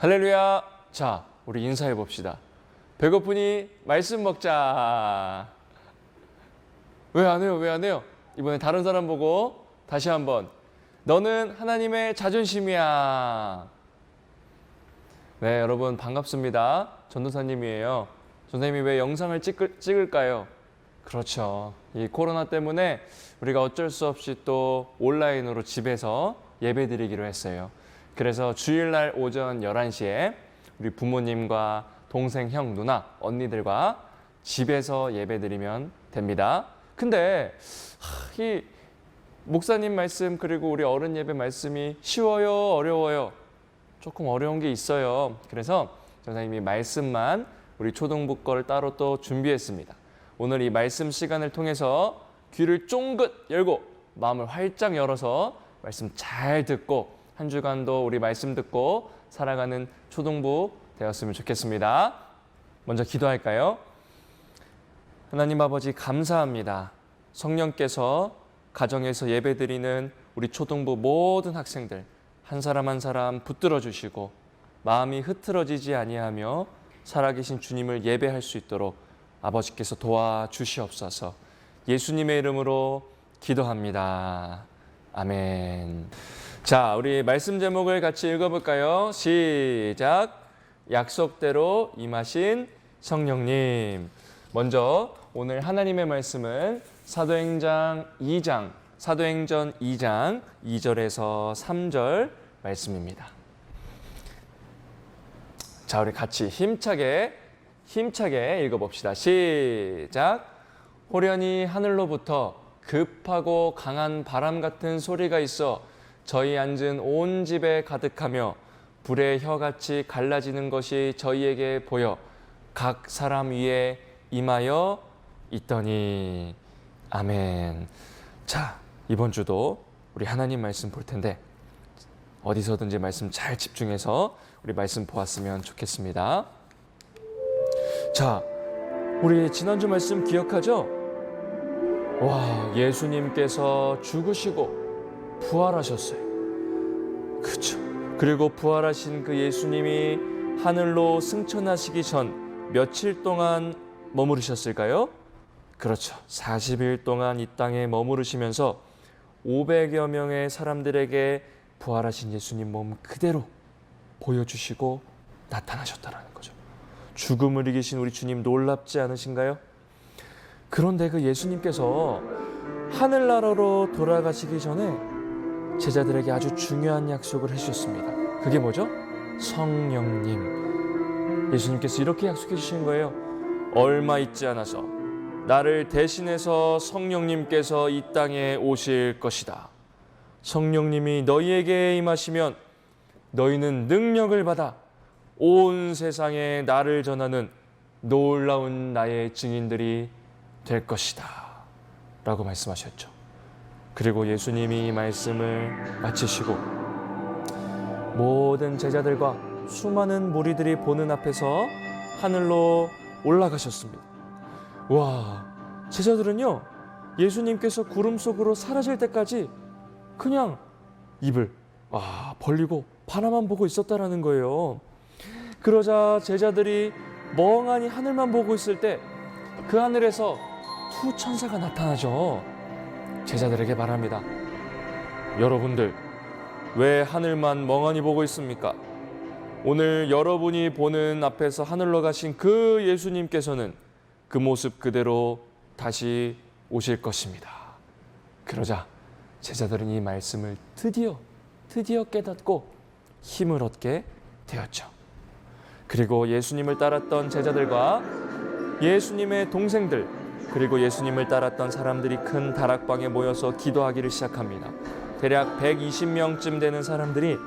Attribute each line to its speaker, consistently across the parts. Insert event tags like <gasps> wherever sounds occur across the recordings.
Speaker 1: 할렐루야. 자, 우리 인사해 봅시다. 배고프니 말씀 먹자. 왜 안 해요? 왜 안 해요? 이번에 다른 사람 보고 다시 한번. 너는 하나님의 자존심이야. 네, 여러분 반갑습니다. 전도사님이에요. 전도사님이 왜 영상을 찍을, 찍을까요? 그렇죠. 이 코로나 때문에 우리가 어쩔 수 없이 또 온라인으로 집에서 예배 드리기로 했어요. 그래서 주일날 오전 11시에 우리 부모님과 동생, 형, 누나, 언니들과 집에서 예배 드리면 됩니다. 근데 하, 이 목사님 말씀 그리고 우리 어른 예배 말씀이 쉬워요, 어려워요? 조금 어려운 게 있어요. 그래서 전사님이 말씀만 우리 초등부 거를 따로 또 준비했습니다. 오늘 이 말씀 시간을 통해서 귀를 쫑긋 열고 마음을 활짝 열어서 말씀 잘 듣고 한 주간도 우리 말씀 듣고 살아가는 초등부 되었으면 좋겠습니다. 먼저 기도할까요? 하나님 아버지 감사합니다. 성령께서 가정에서 예배드리는 우리 초등부 모든 학생들 한 사람 한 사람 붙들어 주시고 마음이 흐트러지지 아니하며 살아계신 주님을 예배할 수 있도록 아버지께서 도와 주시옵소서. 예수님의 이름으로 기도합니다. 아멘. 자, 우리 말씀 제목을 같이 읽어볼까요? 시작. 약속대로 임하신 성령님. 먼저 오늘 하나님의 말씀은 사도행전 2장, 사도행전 2장 2절에서 3절 말씀입니다. 자, 우리 같이 힘차게 힘차게 읽어봅시다. 시작. 호련히 하늘로부터 급하고 강한 바람 같은 소리가 있어 저희 앉은 온 집에 가득하며 불의 혀같이 갈라지는 것이 저희에게 보여 각 사람 위에 임하여 있더니 아멘. 자, 이번 주도 우리 하나님 말씀 볼 텐데 어디서든지 말씀 잘 집중해서 우리 말씀 보았으면 좋겠습니다. 자, 우리 지난주 말씀 기억하죠? 와, 예수님께서 죽으시고 부활하셨어요. 그렇죠. 그리고 부활하신 그 예수님이 하늘로 승천하시기 전 며칠 동안 머무르셨을까요? 그렇죠. 40일 동안 이 땅에 머무르시면서 500여 명의 사람들에게 부활하신 예수님 몸 그대로 보여주시고 나타나셨다라는 거죠. 죽음을 이기신 우리 주님 놀랍지 않으신가요? 그런데 그 예수님께서 하늘나라로 돌아가시기 전에 제자들에게 아주 중요한 약속을 해주셨습니다. 그게 뭐죠? 성령님. 예수님께서 이렇게 약속해 주신 거예요. 얼마 있지 않아서 나를 대신해서 성령님께서 이 땅에 오실 것이다. 성령님이 너희에게 임하시면 너희는 능력을 받아 온 세상에 나를 전하는 놀라운 나의 증인들이 될 것이다. 라고 말씀하셨죠. 그리고 예수님이 이 말씀을 마치시고 모든 제자들과 수많은 무리들이 보는 앞에서 하늘로 올라가셨습니다. 와, 제자들은요, 예수님께서 구름 속으로 사라질 때까지 그냥 입을 와, 벌리고 바라만 보고 있었다라는 거예요. 그러자 제자들이 멍하니 하늘만 보고 있을 때 그 하늘에서 두 천사가 나타나죠. 제자들에게 말합니다. 여러분들, 왜 하늘만 멍하니 보고 있습니까? 오늘 여러분이 보는 앞에서 하늘로 가신 그 예수님께서는 그 모습 그대로 다시 오실 것입니다. 그러자 제자들은 이 말씀을 드디어 드디어 깨닫고 힘을 얻게 되었죠. 그리고 예수님을 따랐던 제자들과 예수님의 동생들 그리고 예수님을 따랐던 사람들이 큰 다락방에 모여서 기도하기를 시작합니다. 대략 120명쯤 되는 사람들이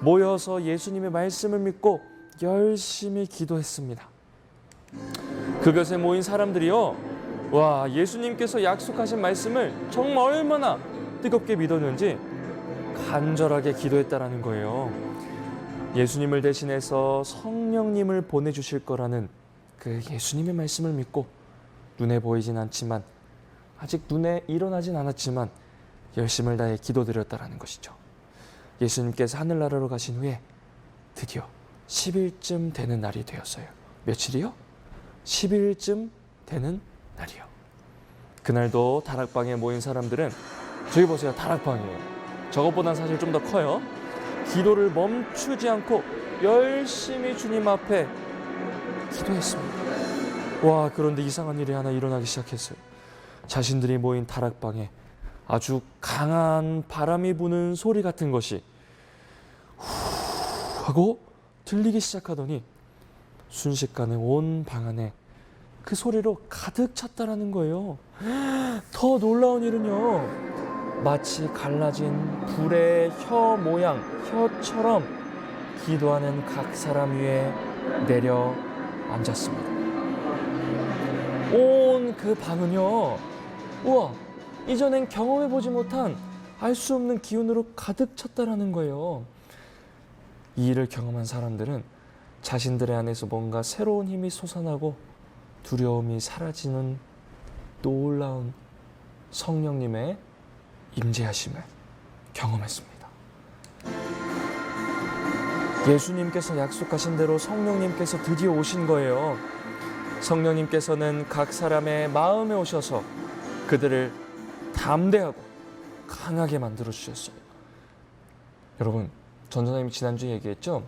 Speaker 1: 모여서 예수님의 말씀을 믿고 열심히 기도했습니다. 그것에 모인 사람들이요. 와, 예수님께서 약속하신 말씀을 정말 얼마나 뜨겁게 믿었는지 간절하게 기도했다라는 거예요. 예수님을 대신해서 성령님을 보내주실 거라는 그 예수님의 말씀을 믿고 눈에 보이진 않지만 아직 눈에 일어나진 않았지만 열심을 다해 기도드렸다라는 것이죠. 예수님께서 하늘나라로 가신 후에 드디어 10일쯤 되는 날이 되었어요. 며칠이요? 10일쯤 되는 날이요. 그날도 다락방에 모인 사람들은 저기 보세요. 다락방이에요. 저것보단 사실 좀 더 커요. 기도를 멈추지 않고 열심히 주님 앞에 기도했습니다. 와, 그런데 이상한 일이 하나 일어나기 시작했어요. 자신들이 모인 다락방에 아주 강한 바람이 부는 소리 같은 것이 후 하고 들리기 시작하더니 순식간에 온 방 안에 그 소리로 가득 찼다라는 거예요. <gasps> 더 놀라운 일은요. 마치 갈라진 불의 혀 모양, 혀처럼 기도하는 각 사람 위에 내려 앉았습니다. 온 그 방은요. 우와, 이전엔 경험해보지 못한 알 수 없는 기운으로 가득 찼다라는 거예요. 이 일을 경험한 사람들은 자신들의 안에서 뭔가 새로운 힘이 솟아나고 두려움이 사라지는 놀라운 성령님의 임재하심을 경험했습니다. 예수님께서 약속하신 대로 성령님께서 드디어 오신 거예요. 성령님께서는 각 사람의 마음에 오셔서 그들을 담대하고 강하게 만들어 주셨어요. 여러분, 전전사님이 지난주에 얘기했죠?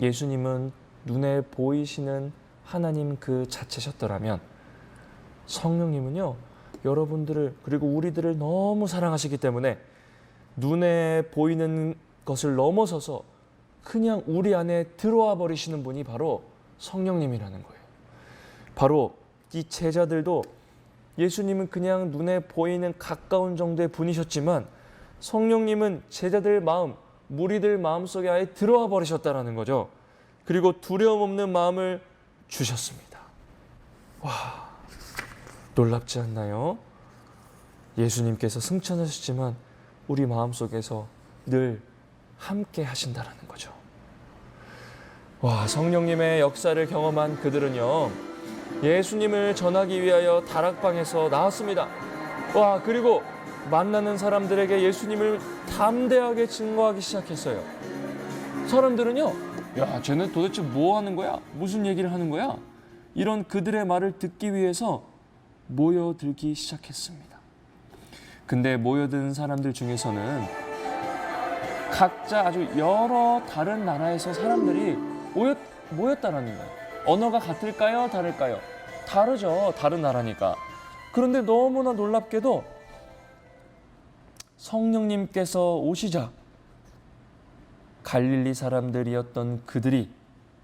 Speaker 1: 예수님은 눈에 보이시는 하나님 그 자체셨더라면 성령님은요, 여러분들을 그리고 우리들을 너무 사랑하시기 때문에 눈에 보이는 것을 넘어서서 그냥 우리 안에 들어와 버리시는 분이 바로 성령님이라는 거예요. 바로 이 제자들도 예수님은 그냥 눈에 보이는 가까운 정도의 분이셨지만 성령님은 제자들 마음, 무리들 마음 속에 아예 들어와 버리셨다라는 거죠. 그리고 두려움 없는 마음을 주셨습니다. 와, 놀랍지 않나요? 예수님께서 승천하셨지만 우리 마음 속에서 늘 함께 하신다라는 거죠. 와, 성령님의 역사를 경험한 그들은요, 예수님을 전하기 위하여 다락방에서 나왔습니다. 와, 그리고 만나는 사람들에게 예수님을 담대하게 증거하기 시작했어요. 사람들은요, 야, 쟤는 도대체 뭐 하는 거야? 무슨 얘기를 하는 거야? 이런 그들의 말을 듣기 위해서 모여들기 시작했습니다. 근데 모여든 사람들 중에서는 각자 아주 여러 다른 나라에서 사람들이 모였, 모였다라는 거예요. 언어가 같을까요? 다를까요? 다르죠. 다른 나라니까. 그런데 너무나 놀랍게도 성령님께서 오시자 갈릴리 사람들이었던 그들이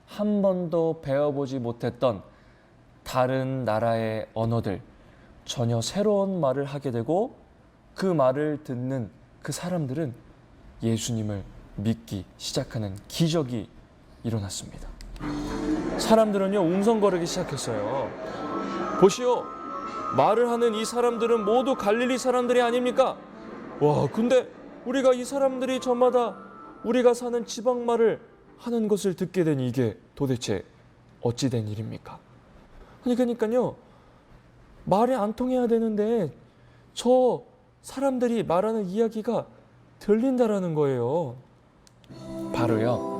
Speaker 1: 한 번도 배워보지 못했던 다른 나라의 언어들, 전혀 새로운 말을 하게 되고 그 말을 듣는 그 사람들은 예수님을 믿기 시작하는 기적이 일어났습니다. 사람들은요, 웅성거리기 시작했어요. 보시오, 말을 하는 이 사람들은 모두 갈릴리 사람들이 아닙니까? 와, 근데 우리가 이 사람들이 저마다 우리가 사는 지방 말을 하는 것을 듣게 된 이게 도대체 어찌 된 일입니까? 아니, 그러니까요, 말이 안 통해야 되는데 저 사람들이 말하는 이야기가 들린다라는 거예요. 바로요.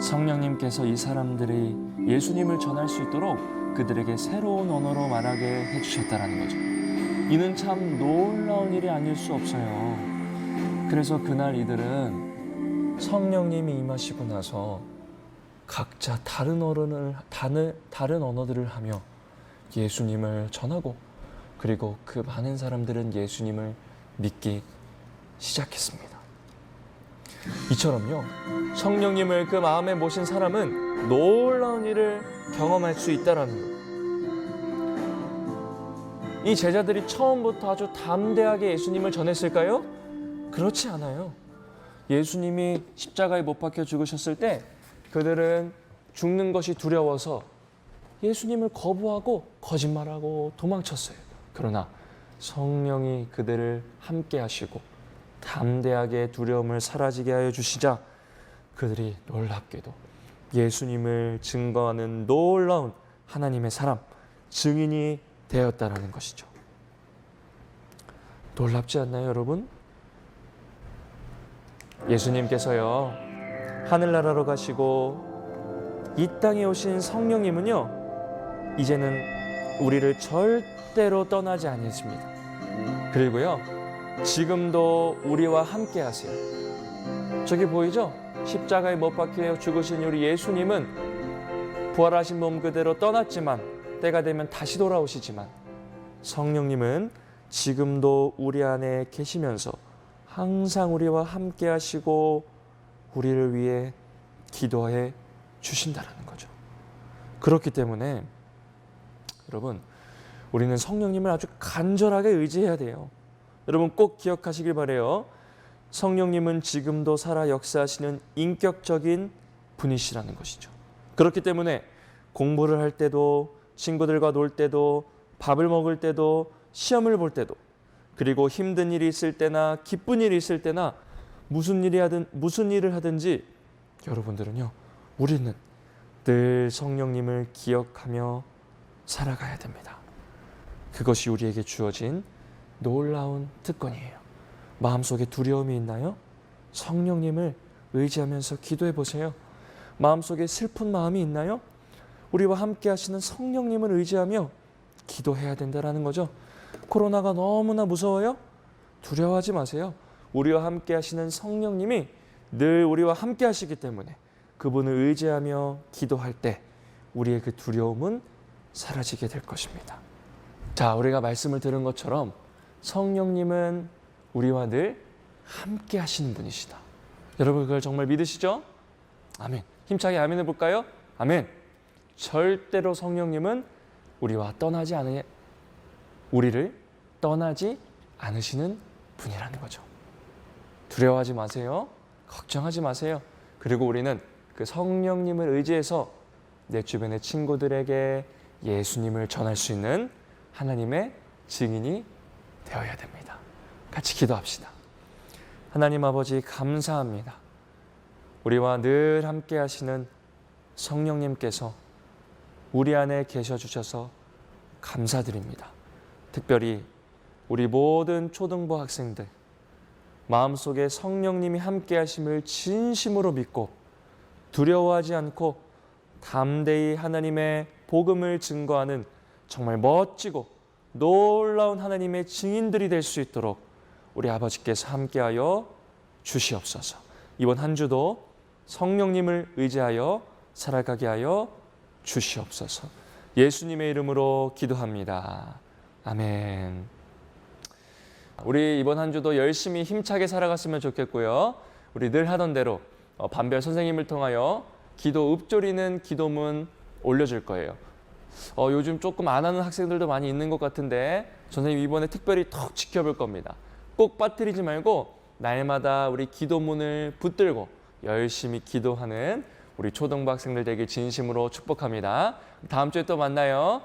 Speaker 1: 성령님께서 이 사람들이 예수님을 전할 수 있도록 그들에게 새로운 언어로 말하게 해주셨다라는 거죠. 이는 참 놀라운 일이 아닐 수 없어요. 그래서 그날 이들은 성령님이 임하시고 나서 각자 다른 언어를 다른, 다른 언어들을 하며 예수님을 전하고 그리고 그 많은 사람들은 예수님을 믿기 시작했습니다. 이처럼요, 성령님을 그 마음에 모신 사람은 놀라운 일을 경험할 수 있다라는 것. 이 제자들이 처음부터 아주 담대하게 예수님을 전했을까요? 그렇지 않아요. 예수님이 십자가에 못 박혀 죽으셨을 때 그들은 죽는 것이 두려워서 예수님을 거부하고 거짓말하고 도망쳤어요. 그러나 성령이 그들을 함께 하시고 담대하게 두려움을 사라지게 하여 주시자 그들이 놀랍게도 예수님을 증거하는 놀라운 하나님의 사람, 증인이 되었다라는 것이죠. 놀랍지 않나요, 여러분? 예수님께서요, 하늘나라로 가시고 이 땅에 오신 성령님은요 이제는 우리를 절대로 떠나지 않으십니다. 그리고요 지금도 우리와 함께 하세요. 저기 보이죠? 십자가에 못 박혀 죽으신 우리 예수님은 부활하신 몸 그대로 떠났지만 때가 되면 다시 돌아오시지만 성령님은 지금도 우리 안에 계시면서 항상 우리와 함께 하시고 우리를 위해 기도해 주신다라는 거죠. 그렇기 때문에 여러분 우리는 성령님을 아주 간절하게 의지해야 돼요. 여러분 꼭 기억하시길 바래요. 성령님은 지금도 살아 역사하시는 인격적인 분이시라는 것이죠. 그렇기 때문에 공부를 할 때도 친구들과 놀 때도 밥을 먹을 때도 시험을 볼 때도 그리고 힘든 일이 있을 때나 기쁜 일이 있을 때나 무슨 일이 하든 무슨 일을 하든지 여러분들은요. 우리는 늘 성령님을 기억하며 살아가야 됩니다. 그것이 우리에게 주어진 놀라운 특권이에요. 마음속에 두려움이 있나요? 성령님을 의지하면서 기도해 보세요. 마음속에 슬픈 마음이 있나요? 우리와 함께 하시는 성령님을 의지하며 기도해야 된다라는 거죠. 코로나가 너무나 무서워요? 두려워하지 마세요. 우리와 함께 하시는 성령님이 늘 우리와 함께 하시기 때문에 그분을 의지하며 기도할 때 우리의 그 두려움은 사라지게 될 것입니다. 자, 우리가 말씀을 들은 것처럼 성령님은 우리와 늘 함께 하시는 분이시다. 여러분 그걸 정말 믿으시죠? 아멘. 힘차게 아멘 해볼까요? 아멘. 절대로 성령님은 우리와 떠나지 않으 우리를 떠나지 않으시는 분이라는 거죠. 두려워하지 마세요. 걱정하지 마세요. 그리고 우리는 그 성령님을 의지해서 내 주변의 친구들에게 예수님을 전할 수 있는 하나님의 증인이 되어야 됩니다. 같이 기도합시다. 하나님 아버지 감사합니다. 우리와 늘 함께 하시는 성령님께서 우리 안에 계셔 주셔서 감사드립니다. 특별히 우리 모든 초등부 학생들 마음속에 성령님이 함께 하심을 진심으로 믿고 두려워하지 않고 담대히 하나님의 복음을 증거하는 정말 멋지고 놀라운 하나님의 증인들이 될 수 있도록 우리 아버지께서 함께하여 주시옵소서. 이번 한 주도 성령님을 의지하여 살아가게 하여 주시옵소서. 예수님의 이름으로 기도합니다. 아멘. 우리 이번 한 주도 열심히 힘차게 살아갔으면 좋겠고요. 우리 늘 하던 대로 어, 반별 선생님을 통하여 기도 읊조리는 기도문 올려줄 거예요. 어, 요즘 조금 안 하는 학생들도 많이 있는 것 같은데 선생님 이번에 특별히 턱 지켜볼 겁니다. 꼭 빠뜨리지 말고 날마다 우리 기도문을 붙들고 열심히 기도하는 우리 초등부 학생들 되길 진심으로 축복합니다. 다음 주에 또 만나요.